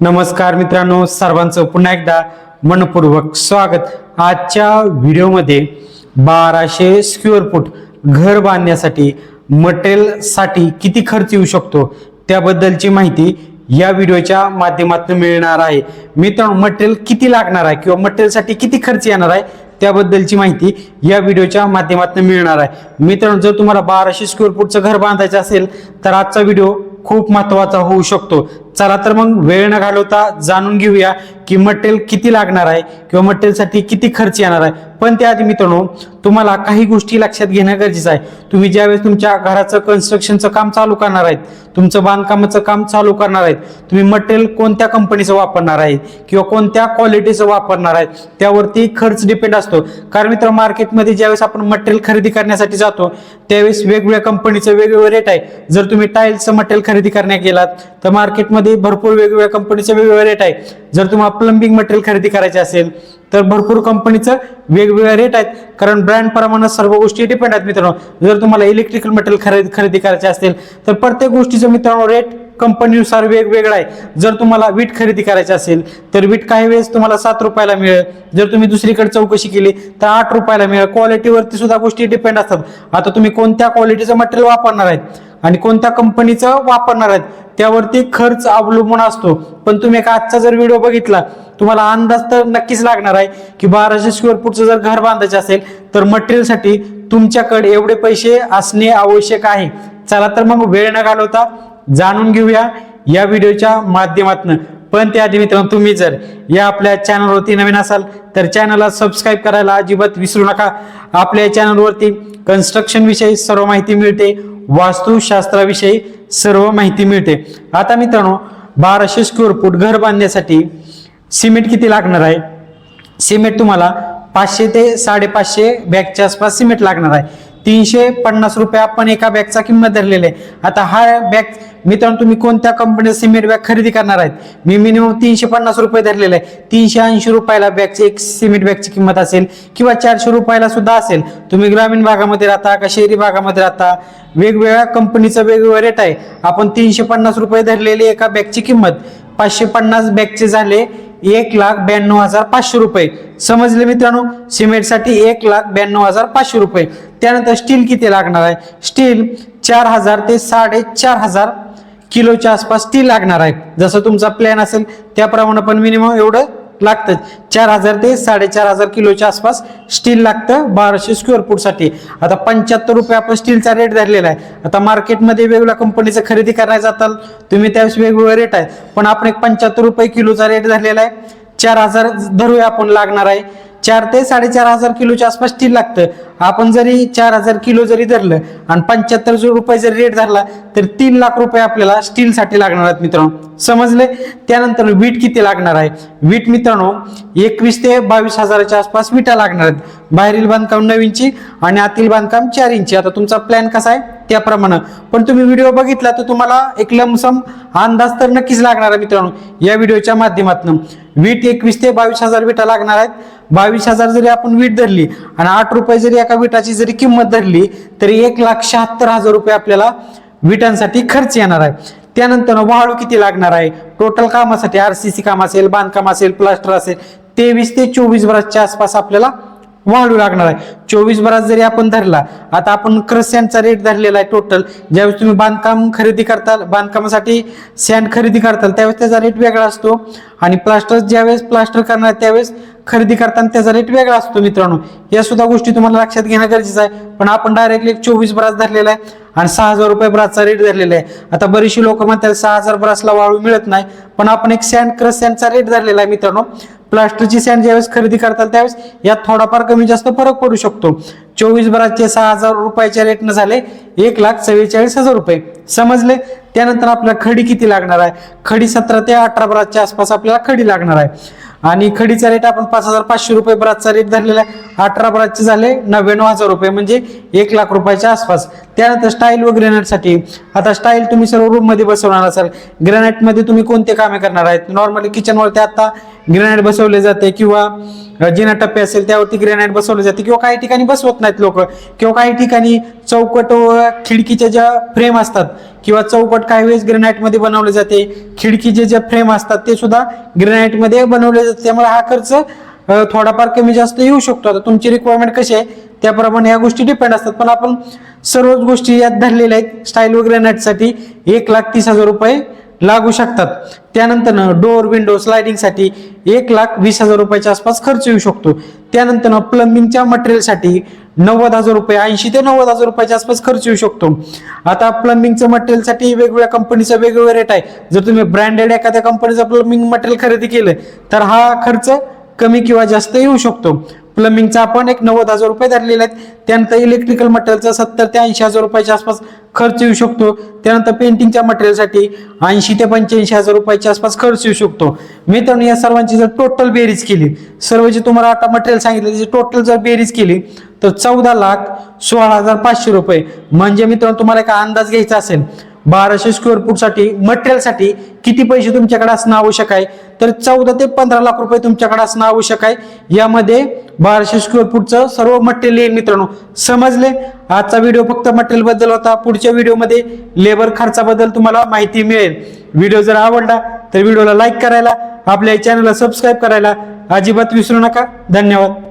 नमस्कार मित्रांनो सर्वांचं पुन्हा एकदा मनपूर्वक स्वागत. आजच्या व्हिडिओमध्ये बाराशे स्क्वेअर फूट घर बांधण्यासाठी मटेरियलसाठी किती खर्च येऊ शकतो त्याबद्दलची माहिती या व्हिडिओच्या माध्यमातून मिळणार आहे. मित्रांनो मटेरियल किती लागणार आहे किंवा मटेरियलसाठी किती खर्च येणार आहे त्याबद्दलची माहिती या व्हिडिओच्या माध्यमातून मिळणार आहे. मित्रांनो जर तुम्हाला बाराशे स्क्वेअर फूटचं घर बांधायचं असेल तर आजचा व्हिडिओ खूप महत्त्वाचा होऊ शकतो. चला तर मग वेळ न घालवता जाणून घेऊया की मटेरियल किती लागणार आहे किंवा मटेरियलसाठी किती खर्च येणार आहे. पण त्याआधी मित्रांनो तुम्हाला काही गोष्टी लक्षात घेणं गरजेचं आहे. तुम्ही ज्यावेळेस तुमच्या घराचं कन्स्ट्रक्शनचं काम चालू करणार आहेत तुमचं बांधकामाचं काम चालू करणार आहेत तुम्ही मटेरियल कोणत्या कंपनीचं वापरणार आहे किंवा कोणत्या क्वालिटीचं वापरणार आहेत त्यावरती खर्च डिपेंड असतो. कारण मित्र मार्केटमध्ये ज्यावेळेस आपण मटेरियल खरेदी करण्यासाठी जातो त्यावेळेस वेगवेगळ्या कंपनीचं वेगवेगळं रेट आहे. जर तुम्ही टाईल्सचं मटेरियल खरेदी करण्यात गेलात तर मार्केटमध्ये भरपूर वेगवेगळ्या कंपनीचं वेगवेगळे रेट आहे. जर तुम्हाला प्लंबिंग मटेरियल खरेदी करायचे असेल तर भरपूर कंपनीचं वेगवेगळे रेट आहेत. कारण ब्रँड प्रमाणात सर्व गोष्टी डिपेंड आहेत मित्रांनो. जर तुम्हाला इलेक्ट्रिकल मटेरियल खरेदी खरेदी करायचे असेल तर प्रत्येक गोष्टीचं मित्रांनो रेट कंपनीनुसार वेगवेगळा आहे. जर तुम्हाला वीट खरेदी करायची असेल तर वीट काही वेळेस तुम्हाला सात रुपयाला मिळेल. जर तुम्ही दुसरीकडे चौकशी केली तर आठ रुपयाला मिळेल. क्वालिटीवरती सुद्धा गोष्टी डिपेंड असतात. आता तुम्ही कोणत्या क्वालिटीचं मटेरियल वापरणार आहेत? आणि कोणत्या कंपनीचं वापरणार आहेत त्यावरती खर्च अवलंबून असतो. पण तुम्ही एक आजचा जर व्हिडिओ बघितला तुम्हाला अंदाज तर नक्कीच लागणार आहे की बाराशे स्क्वेअर फूटचं जर घर बांधायचे असेल तर मटेरियलसाठी तुमच्याकडे एवढे पैसे असणे आवश्यक आहे. चला तर मग वेळ न घालवता जाणून घेऊया या व्हिडिओच्या माध्यमातून. पण त्याआधी मित्रांनो तुम्ही जर या आपल्या चॅनलवरती नवीन असाल तर चॅनलला सबस्क्राईब करायला अजिबात विसरू नका. आपल्या चॅनलवरती कन्स्ट्रक्शन विषयी सर्व माहिती मिळते. वास्तुशास्त्राविषयी सर्व माहिती मिळते. आता मित्रांनो बाराशे स्क्वेअर फूट घर बांधण्यासाठी सिमेंट किती लागणार आहे? सिमेंट तुम्हाला पाचशे ते साडेपाचशे बॅगच्या आसपास सिमेंट लागणार आहे. तीनशे पन्नास रुपये आपण एका बॅगचा किंमत धरलेली आहे. आता हा बॅग मित्रांनो तुम्ही कोणत्या कंपनीचा सिमेंट बॅग खरेदी करणार आहेत? मी मिनिमम तीनशे पन्नास रुपये धरलेले आहे. तीनशे ऐंशी रुपयाला बॅगची एक सिमेंट बॅगची किंमत असेल किंवा चारशे रुपयाला सुद्धा असेल. तुम्ही ग्रामीण भागामध्ये राहता का शहरी भागामध्ये राहता? वेगवेगळ्या कंपनीचा वेगवेगळा रेट आहे. आपण तीनशे पन्नास रुपये धरलेली एका बॅगची किंमत. पाचशे पन्नास बॅगचे झाले एक लाख ब्याण्णव हजार पाचशे रुपये. समजले मित्रांनो? सिमेंटसाठी एक लाख ब्याण्णव हजार पाचशे रुपये. त्यानंतर स्टील किती लागणार आहे? स्टील चार हजार ते साडेचार हजार किलोच्या आसपास स्टील लागणार आहे. जसं तुमचा प्लॅन असेल त्याप्रमाणे पण मिनिमम एवढं लागतं. चार हजार ते साडेचार हजार किलोच्या आसपास स्टील लागतं बाराशे स्क्वेअर फूटसाठी आता पंच्याहत्तर रुपये आपण स्टीलचा रेट धरलेला आहे. आता मार्केटमध्ये वेगवेगळ्या कंपनीचं खरेदी करायला जाताल. तुम्ही त्यावेळेस वेगवेगळे रेट आहेत पण आपण एक पंच्याहत्तर रुपये किलोचा रेट धरलेला आहे. चार हजार धरूया आपण लागणार आहे. चार ते साडेचार हजार किलोच्या आसपास स्टील लागतं. आपण जरी चार हजार किलो जरी धरलं आणि पंच्याहत्तर रुपये जरी रेट धरला तर तीन लाख रुपये आपल्याला स्टीलसाठी लागणार आहेत मित्रांनो. समजले? त्यानंतर वीट किती लागणार आहे? वीट मित्रांनो एकवीस ते बावीस हजाराच्या आसपास विटा लागणार आहेत. बाहेरील बांधकाम नऊ इंची आणि आतील बांधकाम चार इंची. आता तुमचा प्लॅन कसा आहे? त्याप्रमाणे. पण तुम्ही व्हिडिओ बघितला तर तुम्हाला एक लमसम अंदाज तर नक्कीच लागणार आहे मित्रांनो या व्हिडिओच्या माध्यमातून. वीट एकवीस ते बावीस हजार विटा लागणार आहेत. बावीस हजार जरी आपण वीट धरली आणि आठ रुपये जरी एका विटाची जरी किंमत धरली तरी एक लाख शहात्तर हजार रुपये आपल्याला विटांसाठी खर्च येणार आहे. त्यानंतर वाळू किती लागणार आहे? टोटल कामासाठी आर सी सी काम असेल बांधकाम असेल प्लास्टर असेल तेवीस ते चोवीस बरासच्या आसपास आपल्याला वाढू लागणार आहे. चोवीस बरास जरी आपण धरला आता आपण क्रस सँडचा रेट धरलेला आहे टोटल ज्यावेळेस तुम्ही बांधकाम खरेदी करताल बांधकामासाठी सँड खरेदी करताल त्यावेळेस त्याचा रेट वेगळा असतो. आणि प्लास्टर ज्यावेळेस प्लास्टर करणार त्यावेळेस खरेदी करताना त्याचा रेट वेगळा असतो मित्रांनो. या सुद्धा गोष्टी तुम्हाला लक्षात घेणं गरजेचं आहे. पण आपण डायरेक्टली एक चोवीस ब्रास धरलेला आहे आणि सहा हजार रुपये ब्रासचा रेट धरलेला आहे. आता बरीचशी लोक म्हणतात सहा हजार ब्रासला वाळू मिळत नाही. पण आपण एक सँड क्रस सँडचा रेट धरलेला आहे मित्रांनो. प्लास्टरची सँड ज्यावेळेस खरेदी करताल त्यावेळेस यात थोडाफार कमी जास्त फरक पडू शकतो. चोवीस बराचे सहा हजार रुपयाच्या रेटनं झाले एक लाख चव्वेचाळीस हजार रुपये. समजले? त्यानंतर आपल्याला खडी किती लागणार आहे? खडी सतरा ते अठरा बराच्या आसपास आपल्याला खडी लागणार आहे. आणि खडीचा रेट आपण पाच हजार पाचशे रुपये ब्राजचा रेट धरलेला आहे. अठरा ब्राजचे झाले नव्याण्णव हजार रुपये म्हणजे एक लाख रुपयाच्या आसपास. त्यानंतर स्टाईल व ग्रेनाईटसाठी आता स्टाईल तुम्ही सर्व रूममध्ये बसवणार असाल. ग्रेनाईटमध्ये तुम्ही कोणते कामे करणार आहेत? नॉर्मली किचनवरती आता ग्रेनाईट बसवले जाते किंवा जिना टप्पे असेल त्यावरती ग्रेनाईट बसवले जाते किंवा काही ठिकाणी बसवत नाहीत लोक. किंवा काही ठिकाणी चौकट व खिडकीच्या ज्या फ्रेम असतात किंवा चौकट काही वेळेस ग्रेनाईटमध्ये बनवले जाते. खिडकीचे ज्या फ्रेम असतात ते सुद्धा ग्रेनाईटमध्ये बनवले जाते. त्यामुळे हा खर्च थोडाफार कमी जास्त येऊ शकतो. आता तुमची रिक्वायरमेंट कशी आहे त्याप्रमाणे या गोष्टी डिपेंड असतात. पण आपण सर्वच गोष्टी यात धरलेल्या आहेत. स्टाईल व ग्रेनाईटसाठी एक लाख तीस हजार रुपये लागू शकतात. त्यानंतर डोअर विंडो स्लायडिंगसाठी एक लाख वीस हजार रुपयाच्या आसपास खर्च येऊ शकतो. त्यानंतर प्लंबिंगच्या मटेरियलसाठी नव्वद हजार रुपये ऐंशी ते नव्वद हजार रुपयाच्या आसपास खर्च येऊ शकतो. आता प्लंबिंगचं मटेरियलसाठी वेगवेगळ्या कंपनीचा वेगवेगळा रेट आहे. जर तुम्ही ब्रँडेड एखाद्या कंपनीचं प्लंबिंग मटेरियल खरेदी केलं तर हा खर्च कमी किंवा जास्त येऊ शकतो. प्लंबिंगचा आपण एक नव्वद हजार रुपये धरलेले आहेत. त्यानंतर इलेक्ट्रिकल मटेरियलचा सत्तर ते ऐंशी हजार रुपयाच्या आसपास खर्च येऊ शकतो. त्यानंतर पेंटिंगच्या मटेरियलसाठी ऐंशी ते पंच्याऐंशी हजार रुपयाच्या आसपास खर्च येऊ शकतो. मित्रांनो या सर्वांची जर टोटल बेरीज केली सर्व जे तुम्हाला आता मटेरियल सांगितलं त्याची टोटल जर बेरीज केली तर चौदा लाख सोळा हजार पाचशे रुपये. म्हणजे मित्रांनो तुम्हाला एक अंदाज घ्यायचा असेल बाराशे स्क्वेअर फूटसाठी मटेरियलसाठी किती पैसे तुमच्याकडे असणं आवश्यक आहे? तर चौदा ते पंधरा लाख रुपये तुमच्याकडे असणं आवश्यक आहे. यामध्ये बाराशे स्क्वेअर फूटचं सर्व मटेरियल येईल मित्रांनो. समजले? आजचा व्हिडिओ फक्त मटेरियलबद्दल होता. पुढच्या व्हिडिओमध्ये लेबर खर्चाबद्दल तुम्हाला माहिती मिळेल. व्हिडिओ जर आवडला तर व्हिडिओला लाईक करायला आपल्या चॅनलला सबस्क्राईब करायला अजिबात विसरू नका. धन्यवाद.